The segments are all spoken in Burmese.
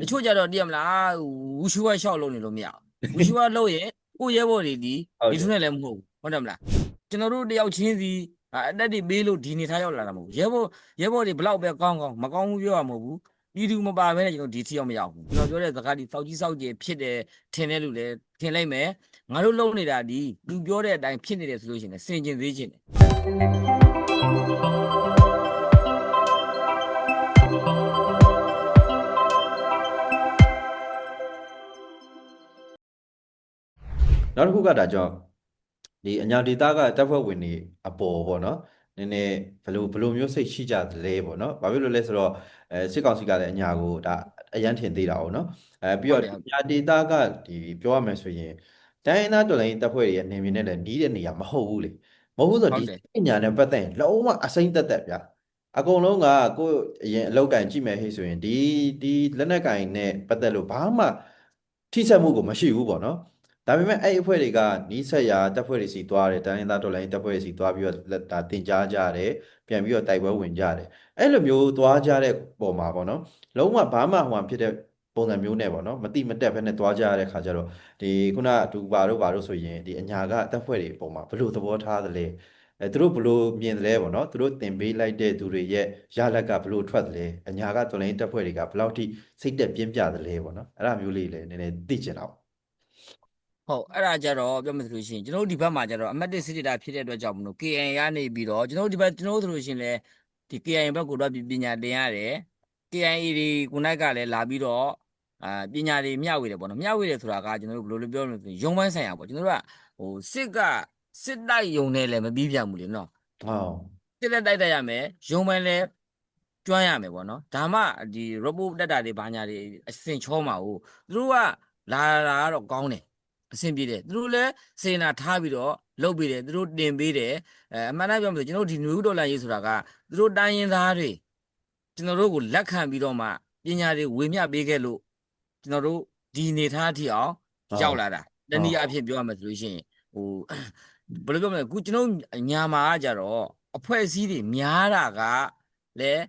တချို့ကြတော့တည်ရမလားဝူရှူဝါရှောက်လုံးနေလို့မရဘူးဝူရှူဝါလုံးရင်ကိုရဲဘော်တွေဒီဟုတ်ဒီတယ်ထုနဲ့လည်းမဟုတ်ဘူးဟုတ်တယ်မလားကျွန်တော်တို့တယောက်ချင်းစီအအတက်တွေပေးလို့ဒီနေထားရောက်လာတာမဟုတ်ဘူးရဲဘော်ရဲဘော်တွေဘလောက်ပဲကောင်းကောင်းမကောင်းဘူးပြောရမဟုတ်ဘူးပြည်သူမပါဘဲနဲ့ကျွန်တော်ဒီထီရောက်မရောက်ဘူးကျွန်တော်ပြောတဲ့စကားဒီစောက်ကြီးစောက်ကြီးဖြစ်တယ်ထင်တဲ့လူလည်းထင်လိုက်မယ်ငါတို့လုံနေတာဒီသူပြောတဲ့အတိုင်းဖြစ်နေတယ်ဆိုလို့ရှိရင်လည်းစင်ကျင်သေးခြင်းတယ် နောက်တစ်ခုကဒါကြောင့်ဒီအညာဒေတာကတပ်ဖွဲ့ဝင်တွေအပေါ်ပေါ့နော်နည်းနည်းဘယ်လိုဘယ်လိုမျိုးစိတ်ရှိကြသလဲပေါ့နော်ဘာဖြစ်လို့လဲဆိုတော့အဲစစ်ကောင်စီကလည်းအညာကိုဒါအရန်ထင်သေးတာပေါ့နော်အဲပြီးတော့ဟုတ်တယ်ဟုတ်အညာဒေတာကဒီပြောရမယ်ဆိုရင်တိုင်းရင်းသားတော်လှန်ရေးတပ်ဖွဲ့တွေရဲ့နေမြင်နဲ့လည်းနီးတဲ့နေရာမဟုတ်ဘူးလေမဟုတ်ဘူးဆိုတော့ဟုဒီတ်တယ်အညာနဲ့ပတ်သက်ရင်လုံးဝအစိမ့်သက်သက်ဗျာအကုန်လုံးကကိုယ့်အရင်အလောက်ကင်ကြည့်မယ်ဟေ့ဆိုရင်ဒီဒီလက်နက်ကင်နဲ့ပတ်သက်လို့ဘာမှထိစက်မှုကိုမရှိဘူးပေါ့နော် ဒါပေမဲ့အဲ့ဒီအဖွဲ့တွေကနီးစက်ရာတပ်ဖွဲ့တွေစီသွားတယ်တိုင်းရင်းသားတော်လှန်ရေးတပ်ဖွဲ့တွေစီသွားပြီးတော့လက်ဒါတင်ကြားကြတယ်ပြန်ပြီးတော့တိုက်ပွဲဝင်ကြတယ်အဲ့လိုမျိုးသွားကြတဲ့ပုံမှာပေါ့နော်လုံးဝဘာမှဟိုမှာဖြစ်တဲ့ပုံစံမျိုးနဲ့ပေါ့နော်မတိမတက်ဘဲနဲ့သွားကြရတဲ့ခါကျတော့ဒီခုနအတူပါတို့ပါတို့ဆိုရင်ဒီအညာကတပ်ဖွဲ့တွေပုံမှာဘယ်လိုသဘောထားသလဲအဲသူတို့ဘယ်လိုမြင်သလဲပေါ့နော်သူတို့တင်ပေးလိုက်တဲ့သူတွေရဲ့ရလက်ကဘယ်လိုထွက်သလဲအညာကတော်လှန်ရေးတပ်ဖွဲ့တွေကဘယ်လောက်ထိစိတ်တက်ပြင်းပြသလဲပေါ့နော်အဲ့ဒါမျိုးလေးလည်းနည်းနည်းသိချင်တာပေါ့ ဟုတ်အဲ့ဒါကြတော့ပြောမှဆိုလို့ရှိရင်ကျွန်တော်တို့ဒီဘက်မှာကြတော့အမတ်တစ်စစ်တာဖြစ်တဲ့အတွက်ကြောင့်မလို့ KN ကနေပြီးတော့ကျွန်တော်တို့ဒီဘက်ကျွန်တော်တို့ဆိုလို့ရှိရင်လည်းဒီ KN ဘက်ကိုတော့ပညာတင်ရတယ် KNA ဒီကိုနိုင်ကလည်းလာပြီးတော့အာပညာတွေမျှဝေတယ်ပေါ့နော်မျှဝေတယ်ဆိုတာကကျွန်တော်တို့ဘယ်လိုလဲပြောလို့ဆိုရင်ရုံပိုင်းဆိုင်ရာပေါ့ကျွန်တော်တို့ကဟိုစစ်ကစစ်တိုက်ယုံနဲ့လည်းမပြီးပြန်ဘူးလေနော်ဟုတ်စစ်လက်တိုက်တိုက်ရမယ်ရုံပိုင်းလည်းကျွမ်းရမယ်ပေါ့နော်ဒါမှဒီ robot တက်တာတွေဘာညာတွေအစင်ချောမှာ哦သူတို့ကလာလာကတော့ကောင်းတယ် အဆင်ပြေတယ်သူတို့လည်းစေနာထားပြီးတော့လုပ်ပေးတယ်သူတို့တင်ပေးတယ်အဲအမှန်တမ်းပြောမှဆိုကျွန်တော်တို့ဒီနယူးဒေါ်လာရေးဆိုတာကသူတို့တိုင်းရင်းသားတွေကျွန်တော်တို့ကိုလက်ခံပြီးတော့မှပညာတွေဝေမျှပေးခဲ့လို့ကျွန်တော်တို့ဒီနေထားအထိအောင်ရောက်လာတာတနည်းအားဖြင့်ပြောရမယ်ဆိုလို့ရှိရင်ဟိုဘယ်လိုပြောမလဲအခုကျွန်တော်ညာမှာကကြတော့အဖွဲ့အစည်းတွေများတာကလည်း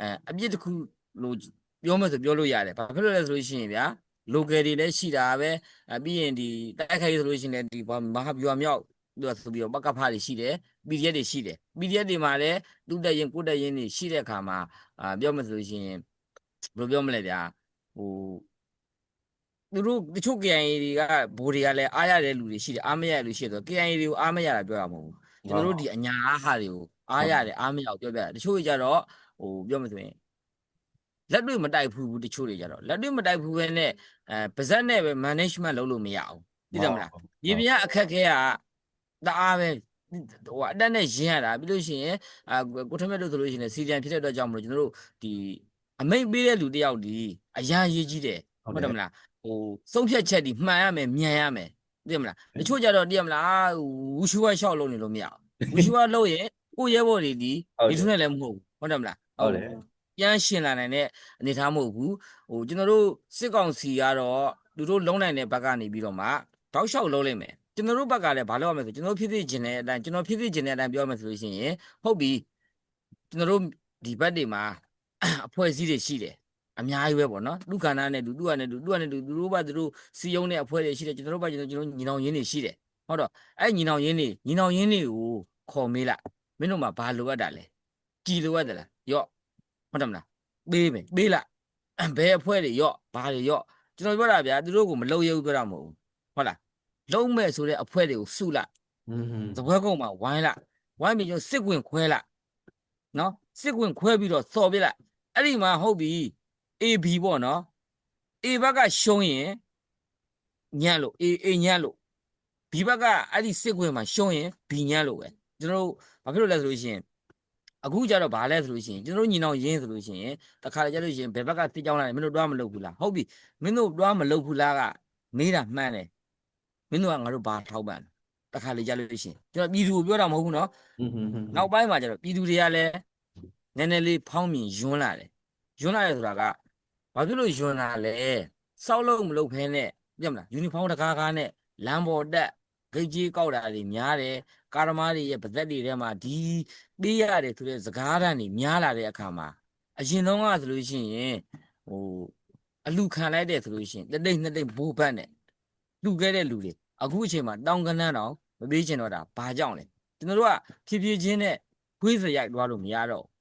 အဲအပြစ်တစ်ခုလို့ပြောမယ်ဆိုပြောလို့ရတယ်ဘာဖြစ်လို့လဲဆိုလို့ရှိရင်ဗျာ local တွေလည်းရှိတာပဲအပြီးရင်ဒီတိုက်ခိုက်ရေးဆိုလို့ရှိရင်လည်းဒီဘာမဟာဗျူဟာမြောက်သူကဆိုပြီးတော့ပကဖားတွေရှိတယ် PDF တွေရှိတယ် PDF တွေမှာလည်းသူတက်ရင်ကိုတက်ရင်တွေရှိတဲ့အခါမှာအာပြောမယ်ဆိုလို့ရှိရင်ဘယ်လိုပြောမလဲဗျာဟိုသူတို့တချို့ KIA တွေကဘိုးတွေကလည်းအားရတဲ့လူတွေရှိတယ်အားမရတဲ့လူရှိတယ်ဆိုတော့ KIA တွေကိုအားမရတာပြောရမှာမဟုတ်ဘူးကျွန်တော်တို့ဒီအညာအားဟာတွေကိုအားရတယ်အားမရဘူးပြောပြတယ်တချို့တွေကြတော့ဟိုပြောမယ်ဆိုရင် လက်တွေ့မတိုက်ဘူးတချို့တွေကြတော့လက်တွေ့မတိုက်ဘူးပဲနဲ့အဲပါဇက်နဲ့ပဲ management လုပ်လို့မရဘူးသိတယ်မလားရေပြအခက်ခဲကတအားပဲဟိုအတက်နဲ့ရင်းရတာပြီးလို့ရှိရင်အာကိုထမက်လို့ဆိုလို့ရှိရင်စီဒီအမ်ဖြစ်တဲ့အတွက်ကြောင့်မလို့ကျွန်တော်တို့ဒီအမိတ်ပေးတဲ့လူတယောက်ဒီအရာရေးကြီးတယ်ဟုတ်ဟုတ်တယ်တယ်မလားဟိုစုံဖြတ်ချက်ဒီမှန်ရမယ်မြန်ရမယ်သိတယ်မလားတချို့ကြတော့သိတယ်မလားဝူရှူဝါရှောက်လုံးနေလို့မရဘူးဝူရှူဝါလုံးရင်ကိုရဲဘော်တွေဒီဟုတ်တယ်ဒီထုနဲ့လည်းမဟုတ်ဘူးဟုတ်တယ်မလားဟုတ်တယ် ပြန်ရှင်လာနိုင်တဲ့အနေအထားမဟုတ်ဘူးဟိုကျွန်တော်တို့စစ်ကောင်စီကတော့သူတို့လုံးနိုင်တဲ့ဘက်ကနေပြီးတော့မှတောက်လျှောက်လုံးလိုက်မယ်ကျွန်တော်တို့ဘက်ကလည်းဘာလုပ်ရမလဲဆိုကျွန်တော်ဖြစ်ဖြစ်ကျင်တဲ့အတိုင်းကျွန်တော်ဖြစ်ဖြစ်ကျင်တဲ့အတိုင်းပြောရမယ်ဆိုလို့ရှိရင်ဟုတ်ပြီကျွန်တော်တို့ဒီဘက်တွေမှာအဖွဲ့အစည်းတွေရှိတယ်အများကြီးပဲပေါ့နော်လူခန္ဓာနဲ့လူသူကနဲ့လူသူကနဲ့လူသူတို့ဘသူတို့စီယုံတဲ့အဖွဲ့တွေရှိတယ်ကျွန်တော်တို့ဘကျွန်တော်ကျွန်တော်ညီနောင်ရင်းတွေရှိတယ်ဟုတ်တော့အဲ့ညီနောင်ရင်းတွေညီနောင်ရင်းတွေကိုခေါ်မေးလိုက်မင်းတို့မှာဘာလိုအပ်တာလဲကြည်လိုအပ်တယ်လားယော့ ဟုတ်တယ်မလားပေးမယ်ပေးလိုက်ဘယ်အဖွဲ့တွေရော့ဘာတွေရော့ကျွန်တော်ပြောတာဗျာသူတို့ကိုမလုံရဘူးပြောတာမဟုတ်ဘူးဟုတ်လားလုံးမဲ့ဆိုတဲ့အဖွဲ့တွေကိုစုလိုက်อืมသပွဲကုန်းမှာဝိုင်းလိုက်ဝိုင်းပြီးကျွန်တော်စစ်ကွင်ခွဲလိုက်နော်စစ်ကွင်ခွဲပြီးတော့စော်ပြလိုက်အဲ့ဒီမှာဟုတ်ပြီ AB ပေါ့နော် A ဘက်ကရှုံးရင်ညံ့လို့ A A ညံ့လို့ B ဘက်ကအဲ့ဒီစစ်ကွင်မှာရှုံးရင် B ညံ့လို့ပဲကျွန်တော်တို့ဘာဖြစ်လို့လဲဆိုလို့ရှိရင် အခုကျတော့ဗာလဲဆိုလို့ရှိရင်ကျွန်တော်တို့ညီနောင်ရင်းဆိုလို့ရှိရင်တခါလေကျလို့ရှိရင်ဘယ်ဘက်ကတစ်ကြောင်းလာတယ်မင်းတို့တွားမလုပ်ဘူးလားဟုတ်ပြီမင်းတို့တွားမလုပ်ဘူးလားကမေးတာမှန်တယ်မင်းတို့ကငါတို့ဘာထောက်ပံ့တခါလေကျလို့ရှိရင်ကျွန်တော်ပြည်သူကိုပြောတာမဟုတ်ဘူးနော်อืมနောက်ပိုင်းမှာကျတော့ပြည်သူတွေကလည်းနည်းနည်းလေးဖောင်းမြင်ယွန်းလာတယ်ယွန်းလာတယ်ဆိုတာကဘာဖြစ်လို့ယွန်းလာလဲစောက်လို့မလုပ်ဖဲနဲ့ပြတ်မလားယူနီဖောင်းတကားကားနဲ့လမ်းပေါ်တက် ဂိတ်ကြီးကောက်တာတွေများတယ်ကာရမားတွေရဲ့ဗသက်တွေထဲမှာဒီပေးရတယ်ဆိုတဲ့စကားတန်းတွေများလာတဲ့အခါမှာအရင်တော့ကဆိုလို့ရှိရင်ဟိုအလူခံလိုက်တဲ့ဆိုလို့ရှိရင်တစ်တိတ်နှစ်တိတ်ဘိုးဘတ်နဲ့လူခဲ့တဲ့လူတွေအခုအချိန်မှာတောင်းကနန်းတော့မပေးချင်တော့တာဘာကြောင့်လဲကျွန်တော်တို့ကဖြည်းဖြည်းချင်းနဲ့ခွေးစရိုက်သွားလို့မရတော့ဘူး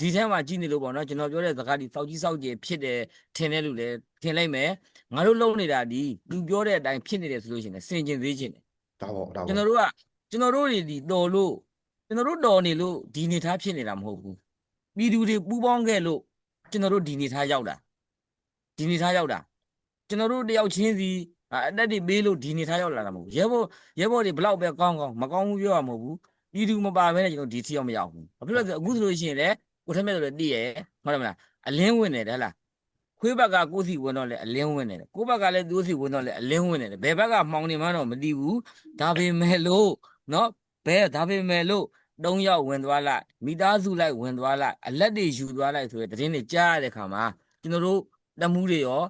ဒီထဲမှာကြည့်နေလို့ပေါ့နော်ကျွန်တော်ပြောတဲ့စကားဒီစောက်ကြီးစောက်ကြီးဖြစ်တယ်ထင်တဲ့လူလည်းထင်လိုက်မယ်ငါတို့လုံနေတာဒီသူပြောတဲ့အတိုင်းဖြစ်နေတယ်ဆိုလို့ရှိရင်စင်ကျင်သေးခြင်းတယ် ဒါပေါ့ဒါကျွန်ပေါ့တော်တို့ကကျွန်တော်တို့တွေဒီတော်လို့ကျွန်တော်တို့တော်နေလို့ဒီနေသားဖြစ်နေတာမဟုတ်ဘူးပြည်သူတွေပူးပေါင်းခဲ့လို့ကျွန်တော်တို့ဒီနေသားရောက်တာဒီနေသားရောက်တာကျွန်တော်တို့တယောက်ချင်းစီအအတက်တွေပေးလို့ဒီနေသားရောက်လာတာမဟုတ်ဘူးရဲဘော်ရဲဘော်တွေဘလောက်ပဲကောင်းကောင်းမကောင်းဘူးပြောရမဟုတ်ဘူးပြည်သူမပါဘဲနဲ့ကျွန်တော်ဒီထီရောက်မရောက်ဘူးဘာဖြစ်လို့လဲဆိုတော့အခုဆိုလို့ရှိရင်လေကိုထက်မြတ်ဆိုလည်းတည်ရဲ့ဟုတ်တယ်မလားအလင်းဝင်နေတယ်ဟဲ့လား ခွေးဘက်ကကိုယ်စီဝင်တော့လေအလင်းဝင်နေတယ်ကိုယ့်ဘက်ကလည်းသူ့စီဝင်တော့လေအလင်းဝင်နေတယ်ဘယ်ဘက်ကမှောင်နေမှန်းတော့မသိဘူးဒါပေမဲ့လို့နော်ဘဲဒါပေမဲ့လို့၃ယောက်ဝင်သွားလိုက်မိသားစုလိုက်ဝင်သွားလိုက်အလက်တွေယူသွားလိုက်ဆိုတဲ့သတင်းတွေကြားရတဲ့ခါမှာကျွန်တော်တို့တမှုတွေရော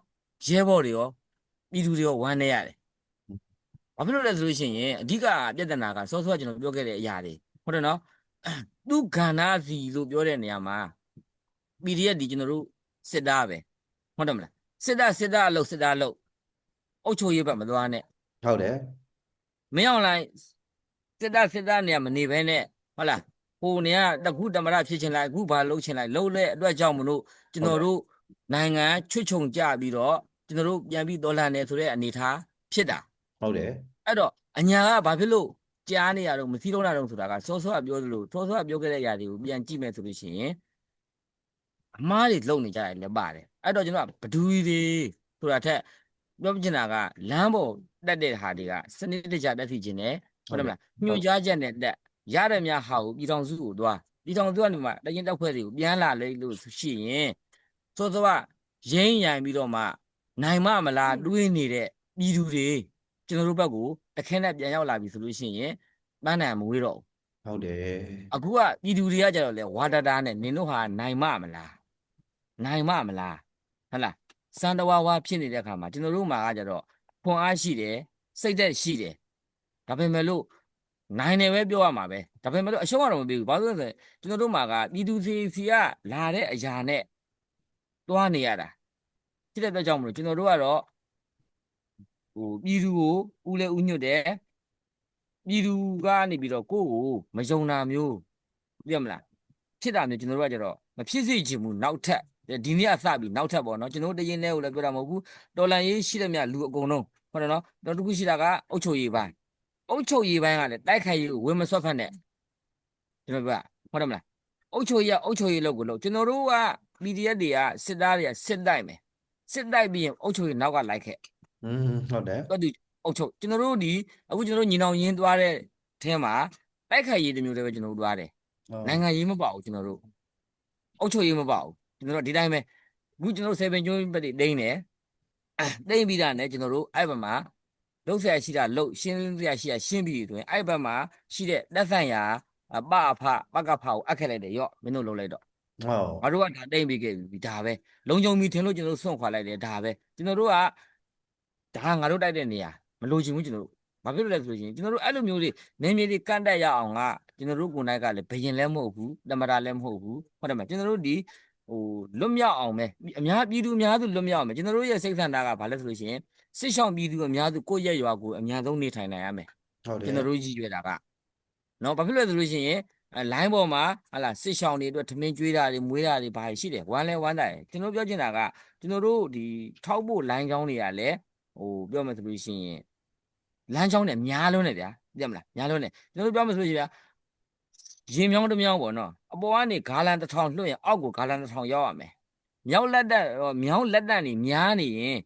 ရဲဘော်တွေရောပြည်သူတွေရောဝမ်းနေရတယ်။ဘာဖြစ်လို့လဲဆိုလို့ရှိရင်အဓိကပြဿနာကစောစောကျွန်တော်ပြောခဲ့တဲ့အရာတွေဟုတ်တယ်နော်သူကဏ္ဍစီလို့ပြောတဲ့နေရာမှာ PDF ဒီကျွန်တော်တို့စစ်သားပဲ ဟုတ်တယ်မလားစစ်သားစစ်သားအလုပ်စစ်သားအလုပ်အုပ်ချုပ်ရေးဘက်မသွားနဲ့ဟုတ်တယ်မင်းအောင်လိုက်စစ်သားစစ်သားနေရာမနေဘဲနဲ့ဟုတ်လားဟိုနေကတခုတမရဖြစ်ချင်လိုက်အခုဘာလုပ်ချင်လိုက်လုပ်လဲအတွက်ကြောင့်မလို့ကျွန်တော်တို့နိုင်ငံချွတ်ချုံကြပြီးတော့ကျွန်တော်တို့ပြန်ပြီးတော်လှန်နေဆိုတဲ့အနေအထားဖြစ်တာဟုတ်တယ်အဲ့တော့အညာကဘာဖြစ်လို့ကြားနေရတော့မစည်းလုံးတာတော့ဆိုတာကစောစောကပြောသလိုစောစောကပြောခဲ့တဲ့အရာတွေကိုပြန်ကြည့်မယ်ဆိုလို့ရှိရင် အမားတွေလုံနေကြတယ်လည်းပါတယ်အဲ့တော့ကျွန်တော်ကဘဒူတွေဆိုတာထက်ပြောချင်တာကလမ်းပေါ်တက်တဲ့ဟာတွေကစနစ်တကျတက်စီခြင်းနဲ့ဟုတ်တယ်မလားညွှန်ကြားချက်နဲ့တက်ရတဲ့များဟာကိုပြည်တော်စုကိုသွားပြည်တော်စုကနေမှတရင်တက်ဖွဲ့တွေကိုပြန်လာလေလို့ရှိရင်စောစောကရင်းရံပြီးတော့မှနိုင်မမလားတွေးနေတဲ့ပြည်သူတွေကျွန်တော်တို့ဘက်ကိုတခဲနဲ့ပြန်ရောက်လာပြီဆိုလို့ရှိရင်ပန်းနိုင်မဝေးတော့ဘူးဟုတ်တယ်အခုကပြည်သူတွေကကြတော့လေဝါတာတာနဲ့နင်တို့ဟာနိုင်မမလား နိုင်မမလားဟဟလားစံတဝါဝါဖြစ်နေတဲ့အခါမှာကျွန်တော်တို့မှာကကြတော့ဖွန်အားရှိတယ်စိတ်သက်ရှိတယ်ဒါပေမဲ့လို့နိုင်တယ်ပဲပြောရမှာပဲဒါပေမဲ့လို့အရှုံးကတော့မပေးဘူးဘာလို့လဲဆိုရင်ကျွန်တော်တို့မှာကပြည်သူစီစီကလာတဲ့အရာနဲ့တွားနေရတာဖြစ်တဲ့အတွက်ကြောင့်မလို့ကျွန်တော်တို့ကတော့ဟိုပြည်သူကိုဦးလဲဦးညွတ်တယ်ပြည်သူကနေပြီးတော့ကိုယ့်ကိုမယုံတာမျိုးသိရမလားဖြစ်တာမျိုးကျွန်တော်တို့ကကြတော့မဖြစ်စေချင်ဘူးနောက်ထပ် ဒီနေ့ကစပြီးနောက်ထပ်ပေါ့နော်ကျွန်တော်တို့တရင်လေးကိုလည်းပြောတာမဟုတ်ဘူးတော်လန်ရေးရှိတဲ့မြလူအကုန်လုံးဟုတ်တယ်နော်နောက်တစ်ခုရှိတာကအုတ်ချုပ်ရေးပိုင်းအုတ်ချုပ်ရေးပိုင်းကလည်းတိုက်ခိုက်ရေးကိုဝင်မဆွတ်ဖက်နဲ့ကျွန်တော်ပြောဟုတ်တယ်မလားအုတ်ချုပ်ရေးကအုတ်ချုပ်ရေးလောက်ကိုလောက်ကျွန်တော်တို့က PDF တွေကစစ်သားတွေကစစ်တိုက်မယ်စစ်တိုက်ပြီးရင်အုတ်ချုပ်ရေးနောက်ကလိုက်ခဲ့อืมဟုတ်တယ်တော့ဒီအုတ်ချုပ်ကျွန်တော်တို့ဒီအခုကျွန်တော်တို့ညီနောင်ရင်းသွားတဲ့အဲမှာတိုက်ခိုက်ရေးတစ်မျိုးတည်းပဲကျွန်တော်တို့သွားတယ်ဟုတ်နိုင်ငံရေးမပေါ့ဘူးကျွန်တော်တို့အုတ်ချုပ်ရေးမပေါ့ဘူး ကျွန်တော်တို့ဒီတိုင်းပဲအခုကျွန်တော်တို့7ကျွန်းပဲတိမ့်တယ်အဲတိမ့်ပြီးတာနဲ့ကျွန်တော်တို့အဲ့ဘက်မှာလုတ်ဆရာရှိတာလုတ်ရှင်းဆရာရှိတာရှင်းပြီးဆိုရင်အဲ့ဘက်မှာရှိတဲ့လက်ဆန်ရာအပအဖပကဖာကိုအပ်ခဲ့လိုက်တယ်ရော့မင်းတို့လုံးလိုက်တော့ဟုတ်ငါတို့ကဒါတိမ့်ပြီးခဲ့ပြီဒါပဲလုံခြုံပြီထင်လို့ကျွန်တော်တို့စွန့်ခွာလိုက်တယ်ဒါပဲကျွန်တော်တို့ကဒါငါတို့တိုက်တဲ့နေရာမလိုချင်ဘူးကျွန်တော်တို့ဘာဖြစ်လို့လဲဆိုလို့ရှိရင်ကျွန်တော်တို့အဲ့လိုမျိုးတွေနေမြေတွေကန့်တက်ရအောင်ကကျွန်တော်တို့ကိုယ်တိုင်ကလည်းဘယင်လည်းမဟုတ်ဘူးတမတာလည်းမဟုတ်ဘူးဟုတ်တယ်မလားကျွန်တော်တို့ဒီ ဟိုလွတ်မြောက်အောင်ပဲအများပြည်သူအများစုလွတ်မြောက်အောင်ပဲကျွန်တော်တို့ရဲ့စိတ်ဆန္ဒကဘာလဲဆိုလို့ရှိရင်စစ်ဆောင်ပြည်သူအများစုကိုယ့်ရဲ့ရွာကိုအများဆုံးနေထိုင်နိုင်ရမယ်ဟုတ်တယ်ကျွန်တော်တို့ရည်ရွယ်တာကနော်ဘာဖြစ်လို့လဲဆိုလို့ရှိရင်အဲလိုင်းပေါ်မှာဟာလာစစ်ဆောင်တွေအတွက်ထမင်းကျွေးတာတွေမွေးတာတွေဘာတွေရှိတယ်ဝမ်းလဲဝမ်းတာတယ်ကျွန်တော်ပြောချင်တာကကျွန်တော်တို့ဒီထောက်ဖို့လိုင်းချောင်းတွေကလည်းဟိုပြောမယ်ဆိုလို့ရှိရင်လမ်းချောင်းတွေများလုံးတယ်ဗျာသိရမလားများလုံးတယ်ကျွန်တော်တို့ပြောမယ်ဆိုလို့ရှိရင်ဗျာ ရင်မြောင်းတစ်မြောင်းပေါ့နော်အပေါ်ကနေဂါလန်တစ်ထောင်လွှတ်ရင်အောက်ကိုဂါလန်တစ်ထောင်ရောက်ရမယ်မြောက်လက်တက်ဟိုမြောင်းလက်တက်နေများနေရင်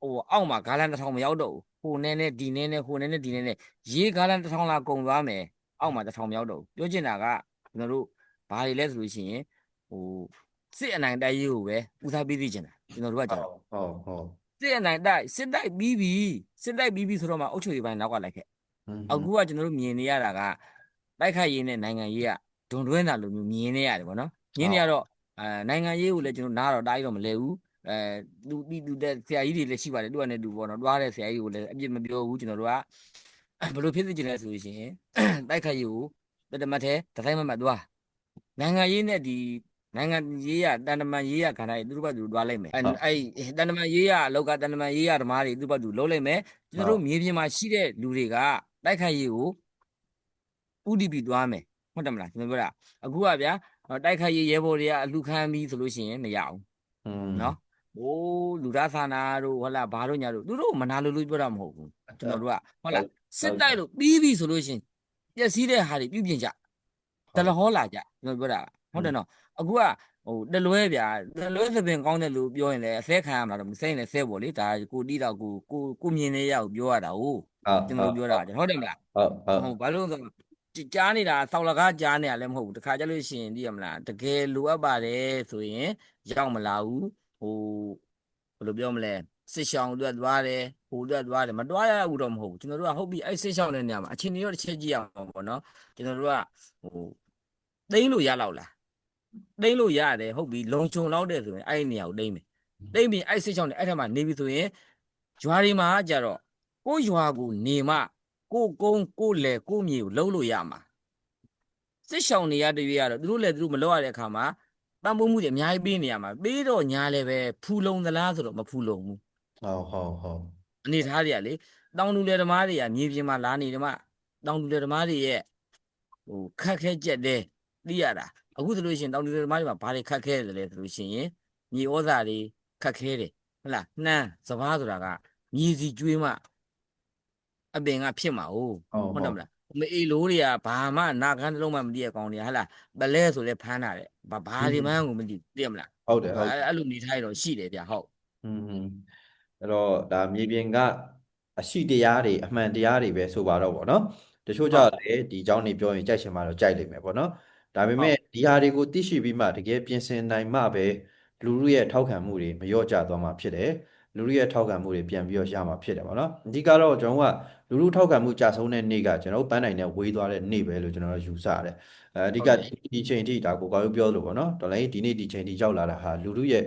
ဟိုအောက်မှာဂါလန်တစ်ထောင်မရောက်တော့ဘူးဟိုနဲနဲဒီနဲနဲဟိုနဲနဲဒီနဲနဲရေဂါလန်တစ်ထောင်လာကုန်သွားမယ်အောက်မှာတစ်ထောင်မရောက်တော့ဘူးပြောချင်တာကကျွန်တော်တို့ဘာတွေလဲဆိုလို့ရှိရင်ဟိုစစ်အနိုင်တိုက်ရေးကိုပဲဦးစားပေးသိချင်တာကျွန်တော်တို့ကကြာဟုတ်ဟုတ်ဟုတ်စစ်အနိုင်တိုက်စစ်တိုက်ပြီးပြီစစ်တိုက်ပြီးပြီဆိုတော့မှအုတ်ချုပ်ရေးပိုင်းနောက်ကလိုက်ခဲ့อืมအခုကကျွန်တော်တို့မြင်နေရတာက တိုက်ခိုက်ရေးနဲ့နိုင်ငံရေးကဒုံတွင်းတာလိုမျိုးမြင်နေရတယ်ဗောနော်မြင်နေရတော့အဲနိုင်ငံရေးကိုလည်းကျွန်တော်နားတော့တားရတော့မလဲဘူးအဲလူဒီလူတဲ့ဆရာကြီးတွေလည်းရှိပါတယ်သူကလည်းသူပေါ့နော်တွားတဲ့ဆရာကြီးကိုလည်းအပြစ်မပြောဘူးကျွန်တော်တို့ကဘယ်လိုဖြစ်စေချင်လဲဆိုလို့ရှိရင်တိုက်ခိုက်ရေးကိုတတမတ်တဲ့တတိုင်းမတ်မတ်သွားနိုင်ငံရေးနဲ့ဒီနိုင်ငံရေးရတန်တမန်ရေးရခန္ဓာကြီးသူတို့ဘက်သူတွားလိုက်မယ်အဲဟုတ်အဲ့တန်တမန်ရေးရအလောက်ကတန်တမန်ရေးရဓမ္မတွေသူတို့ဘက်သူလုံးလိုက်မယ်ကျွန်တော်တို့မြေပြင်မှာရှိတဲ့လူတွေကတိုက်ခိုက်ရေးကို ဥတီပြီးတွားမယ်ဟုတ်တယ်မလားကျွန်တော်ပြောတာအခုကဗျာတိုက်ခိုက်ရေးရဲဘော်တွေကအလူခံပြီးဆိုလို့ရှိရင်မရအောင်อืมနော်ဟိုးလူသားသာနာတို့ဟုတ်လားဘာတို့ညာတို့သူတို့မနာလို့လို့ပြောတာမဟုတ်ဘူးကျွန်တော်တို့ကဟုတ်လားစစ်တိုက်လို့ပြီးပြီဆိုလို့ရှိရင်ပျက်စီးတဲ့ဟာတွေပြုပြင်ကြတလဟောလာကြကျွန်တော်ပြောတာဟုတ်တယ်နော်အခုကဟိုတလွဲဗျာတလွဲသပင်ကောင်းတယ်လို့ပြောရင်လည်းအဆဲခံရမှာတော့မစိမ့်လည်းဆဲပေါ့လေဒါကိုတီးတော့ကိုကိုကိုမြင်နေရကိုပြောရတာဟုတ်ဟုတ်ကျွန်တော်ပြောတာဟုတ်တယ်မလားဟုတ်ဟုတ်ဟုတ်ဘာလို့လဲဆိုတော့ ကြကြားနေတာဆောက်လကားကြားနေရလည်းမဟုတ်ဘူးတခါကြလို့ရှိရင်သိရမလားတကယ်လိုအပ်ပါတယ်ဆိုရင်ရောက်မလာဘူးဟိုဘယ်လိုပြောမလဲစစ်ရှောင်းအတွက်သွားတယ်ဟိုအတွက်သွားတယ်မတွားရဘူးတော့မဟုတ်ဘူးကျွန်တော်တို့ကဟုတ်ပြီအဲ့စစ်ရှောင်းတဲ့နေရာမှာအချင်းတွေတော့တစ်ချက်ကြည့်ရအောင်ပေါ့နော်ကျွန်တော်တို့ကဟိုသိမ်းလို့ရလောက်လားသိမ်းလို့ရတယ်ဟုတ်ပြီလုံချုံလောက်တယ်ဆိုရင်အဲ့ဒီနေရာကိုသိမ်းမယ်သိမ်းပြီးအဲ့စစ်ရှောင်းတဲ့အဲ့ထက်မှနေပြီဆိုရင်ရွာတွေမှာကြတော့ကိုယ့်ရွာကိုနေမှ ကိုကုန်းကိုလေကိုမြေကိုလှုပ်လို့ရမှာစစ်ရှောင်းနေရတရွေးရတော့သူတို့လည်းသူတို့မလုပ်ရတဲ့အခါမှာတန်ဖိုးမှုတွေအများကြီးပေးနေရမှာပေးတော့ညာလည်းပဲဖူလုံသလားဆိုတော့မဖူလုံဘူးဟုတ်ဟုတ်ဟုတ်အနေထားတွေကလေတောင်တူလေဓမားတွေကမြေပြင်မှာလာနေတယ်မှတောင်တူလေဓမားတွေရဲ့ဟိုခက်ခဲကြက်တယ်သိရတာအခုဆိုလို့ရှိရင်တောင်တူလေဓမားတွေမှာဘာတွေခက်ခဲတယ်လဲဆိုလို့ရှိရင်မြေဩဇာတွေခက်ခဲတယ်ဟုတ်လားနှမ်းစပားဆိုတာကမြေစီကျွေးမှ အပင်ကဖြစ်မှာ哦 ဟုတ် ဟုတ်တယ်မလားမအေးလို့တွေကဘာမှနာခံတစ်လုံးမှမသိရကောင်းတွေကဟဟလားပလဲဆိုလဲဖမ်းတာတဲ့ဘာဘာဒီမှန်းကိုမသိဘူးသိရမလား ဟုတ်တယ်ဟုတ် အဲ့အဲ့လိုနေထားရတော့ရှိတယ်ဗျဟုတ် อืมအဲ့တော့ဒါမြေပြင်ကအရှိတရားတွေအမှန်တရားတွေပဲဆိုပါတော့ဗောနော်တချို့ကြောင့်လည်းဒီအကြောင်းတွေပြောရင်ကြိုက်ရှင်မှတော့ကြိုက်လိမ့်မယ်ဗောနော်ဒါပေမဲ့ဒီဟာတွေကိုသိရှိပြီးမှတကယ်ပြင်ဆင်နိုင်မှပဲလူလူရဲ့ထောက်ခံမှုတွေမလျော့ကျသွားမှာဖြစ်တယ် လူလူရဲ့ထောက်ခံမှုတွေပြန်ပြီးတော့ရမှာဖြစ်တယ်ဗောနော်အဓိကတော့ကျွန်တော်ကလူလူထောက်ခံမှုကြာဆုံးတဲ့နေ့ကကျွန်တော်တို့ပန်းနိုင်နဲ့ဝေးသွားတဲ့နေ့ပဲလို့ကျွန်တော်တို့ယူဆရတယ်အဲအဓိကဒီဒီချိန်ထိဒါကိုကောင်းပြောလို့ဗောနော်တော်လိုင်းဒီနေ့ဒီချိန်ထိရောက်လာတာဟာလူလူရဲ့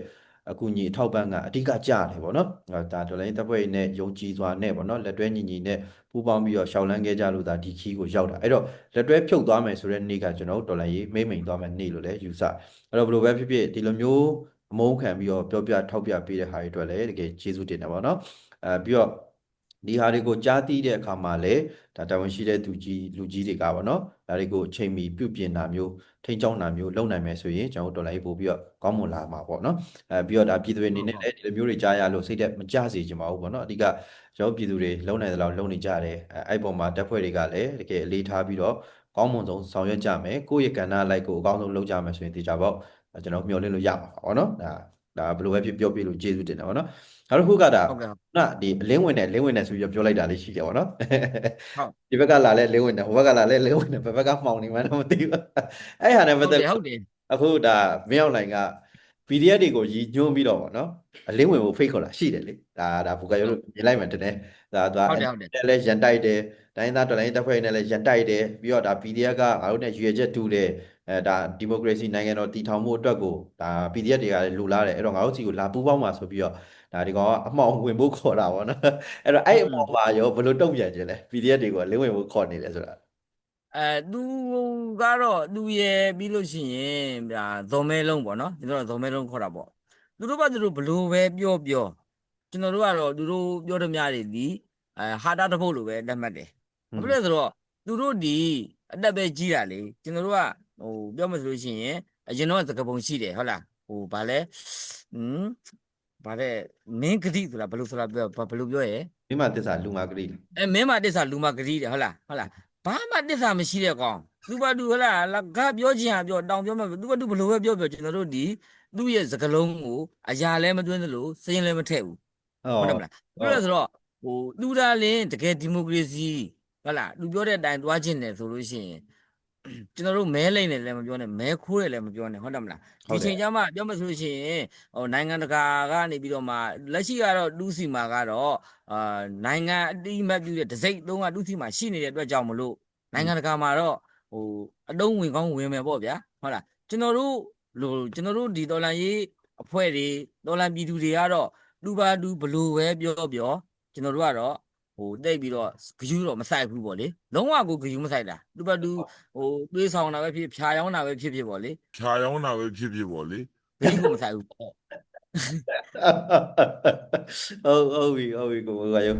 အကူအညီအထောက်ပံ့ကအဓိကကြတယ်ပေါ့နော်အဲဒါဒေါ်လာရင်းတပ်ဖွဲ့နဲ့ယုံကြည်စွာနဲ့ပေါ့နော်လက်တွဲညီညီနဲ့ပူးပေါင်းပြီးတော့ရှောက်လန်းခဲ့ကြလို့ဒါဒီခီးကိုရောက်တာအဲ့တော့လက်တွဲဖြုတ်သွားမယ်ဆိုတဲ့နေ့ကကျွန်တော်တို့ဒေါ်လာရေးမိမ့်မိန်သွားမယ်နေ့လို့လည်းယူဆအဲ့တော့ဘယ်လိုပဲဖြစ်ဖြစ်ဒီလိုမျိုး အမုန်းခံပြီးတော့ပြောပြထောက်ပြပေးတဲ့ဟာတွေအတွက်လည်းတကယ်ကျေးဇူးတင်တယ်ပေါ့နော်အဲပြီးတော့ဒီဟာတွေကိုကြားသိတဲ့အခါမှာလည်းဒါတာဝန်ရှိတဲ့သူကြီးလူကြီးတွေကပေါ့နော်ဒါတွေကိုအချိန်မီပြုပြင်တာမျိုးထိန်းကျောင်းတာမျိုးလုပ်နိုင်မယ်ဆိုရင်ကျွန်တော်တို့ဒေါ်လာရေးပို့ပြီးတော့ကောင်းမွန်လာမှာပေါ့နော်အဲပြီးတော့ဒါပြည်သူတွေအနေနဲ့လည်းဒီလိုမျိုးတွေကြားရလို့စိတ်သက်မကြစေချင်ပါဘူးပေါ့နော်အဓိကကျွန်တော်ပြည်သူတွေလုံနိုင်သလောက်လုံနေကြတယ်အဲအဲ့ပုံမှာတပ်ဖွဲ့တွေကလည်းတကယ်အလေးထားပြီးတော့ကောင်းမွန်ဆုံးဆောင်ရွက်ကြမယ်ကိုယ့်ရဲ့ကဏ္ဍလိုက်ကိုအကောင်းဆုံးလုပ်ကြမယ်ဆိုရင်တေချာပေါ့ ကျွန်တော်မျှော်လင့်လို့ရမှာပေါ့နော်ဒါဒါဘယ်လိုပဲဖြစ်ပြောပြလို့ကျေးဇူးတင်တယ်ပေါ့နော်နောက်တစ်ခုကဒါဟုတ်ကဲ့ခုနဒီအလင်းဝင်တယ်လင်းဝင်တယ်ဆိုပြီးတော့ပြောလိုက်တာလေးရှိတယ်ပေါ့နော်ဟုတ်ဒီဘက်ကလာလဲလင်းဝင်တယ်ဟိုဘက်ကလာလဲလင်းဝင်တယ်ဘယ်ဘက်ကမှောင်နေမှန်းတော့မသိဘူးအဲ့ဟာနဲ့ဟုပတ်တ်သက်တယ်ဟုတ်တယ်အခုဒါမင်းအောင်လိုင်က PDF တွေကိုရည်ညွှန်းပြီးတော့ဗောနော်အလင်းဝင်ကိုဖိတ်ခေါ်တာရှိတယ်လေဒါဒါဘူကရုပ်လို့မြင်လိုက်မှတည်းဒါသူကဟုတ်တယ်ဟုတ်တယ်အဲ့လည်းရန်တိုက်တယ်တိုင်းသားတော်လိုင်းတပ်ဖွဲ့နဲ့လည်းရန်တိုက်တယ်ပြီးတော့ဒါ PDF ကငါတို့နဲ့ရွေချက်တူတယ် အဲဒါဒီမိုကရေစီနိုင်ငံတော်တည်ထောင်မှုအတွက်ကိုဒါ PDF တွေကလည်းလိုလားတယ်အဲ့တော့ငါတို့စီကိုလာပူးပေါင်းပါဆိုပြီးတော့ဒါဒီကောင်ကအမှောင်ဝင်ဖို့ခေါ်တာဗောနော်အဲ့တော့အဲ့အပေါ်မှာရောဘယ်လိုတုံ့ပြန်ခြင်းလဲ PDF တွေကိုလင်းဝင်ဖို့ခေါ်နေတယ်ဆိုတာအဲသူကတော့သူရဲ့ပြီးလို့ရှိရင်ဒါဇော်မဲလုံးပေါ့နော်ကျွန်တော်တို့ဇော်မဲလုံးခေါ်တာပေါ့သူတို့ကသူတို့ဘလို့ပဲပြောပြောကျွန်တော်တို့ကတော့သူတို့ပြောတဲ့များတွေဒီအဲဟာတာတစ်ပုတ်လိုပဲလက်မှတ်တယ်ဘာဖြစ်လဲဆိုတော့သူတို့ဒီအတက်ပဲကြီးတာလေကျွန်တော်တို့က ဟိုပြောမှဆိုလို့ရှိရင်အရင်တော့သကပုံရှိတယ်ဟုတ်လားဟိုဗာလဲဟမ်ဗာလဲမင်းဂတိဆိုတာဘယ်လိုဆိုတာပြောဘယ်လိုပြောရဲမိမသစ္စာလူငါကလေးအဲမင်းမတစ္ဆာလူမဂတိတယ်ဟုတ်လားဟုတ်လားဘာမှတစ္ဆာမရှိတဲ့ကောင်သူဘာသူဟုတ်လားလကပြောချင်ဟာပြောတောင်ပြောမှသူဘာသူဘလို့ပဲပြောပြောကျွန်တော်တို့ဒီသူ့ရဲ့စကလုံးကိုအရာလည်းမသွင်းသလိုစရင်လည်းမထည့်ဘူးဟုတ်ဟုတ်တယ်မလားပြောရဆိုတော့ဟိုသူဒါလင်းတကယ်ဒီမိုကရေစီဟုတ်လားသူပြောတဲ့အတိုင်းသွားခြင်းတယ်ဆိုလို့ရှိရင် ကျွန်တော်တို့မဲလိမ့်တယ်လည်းမပြောနဲ့မဲခိုးတယ်လည်းမပြောနဲ့ဟုတ်တယ်မလားဟုတ်ဒီတယ်ချိန်ကျမှပြောမှဆိုလို့ရှိရင်ဟိုနိုင်ငံတကာကနေပြီးတော့မှလက်ရှိကတော့တူးစီမာကတော့အာနိုင်ငံအတိအမှတ်ပြုတဲ့ဒစိမ့်သုံးကတူးစီမာရှိနေတဲ့အတွက်ကြောင့်မလို့နိုင်ငံတကာမှာတော့ဟိုအတုံးဝင်ကောင်းဝင်မယ်ပေါ့ဗျာဟုတ်လားကျွန်တော်တို့လိုကျွန်တော်တို့ဒီဒေါ်လာရေးအဖွဲ့တွေဒေါ်လာပြည်သူတွေကတော့လူပါလူဘလို့ပဲပြောပြောကျွန်တော်တို့ကတော့ ဟိုတိတ်ပြီးတော့ဂယူးတော့မဆိုင်ဘူးပေါ့လေလုံးဝကိုဂယူးမဆိုင်တာသူပဲသူဟိုတွေးဆောင်တာပဲဖြစ်ဖြာယောင်းတာပဲဖြစ်ဖြစ်ပေါ့လေဖြာရောင်းတာပဲဖြစ်ဖြစ်ပေါ့လေဂယူးကိုမဆိုင်ဘူးပေါ့ဟုတ်ဟုတ်ပြီဟုတ်ပြီကိုကရုံ